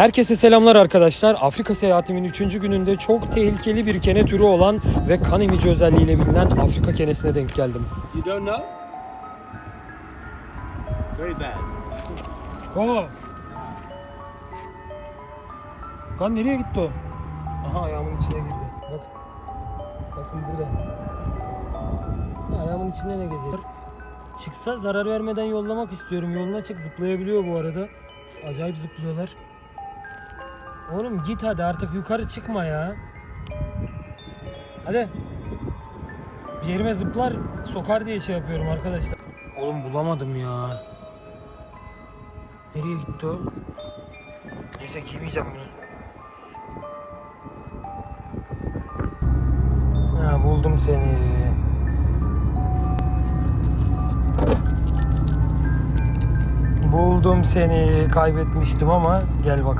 Herkese selamlar arkadaşlar. Afrika seyahatimin 3. gününde çok tehlikeli bir kene türü olan ve kan emici özelliğiyle bilinen Afrika kenesine denk geldim. You don't know? Very bad. Aa! Kan nereye gitti o? Aha ayağımın içine girdi. Bak. Bakın burada. Ya, ayağımın içinde ne geziyor? Çıksa zarar vermeden yollamak istiyorum. Yoluna çık zıplayabiliyor bu arada. Acayip zıplıyorlar. Oğlum git hadi artık yukarı çıkma ya. Hadi. Bir yerime zıplar sokar diye şey yapıyorum arkadaşlar. Oğlum bulamadım ya. Nereye gitti o? Neyse giymeyeceğim bunu. Ha buldum seni. Buldum seni. Kaybetmiştim ama gel bak.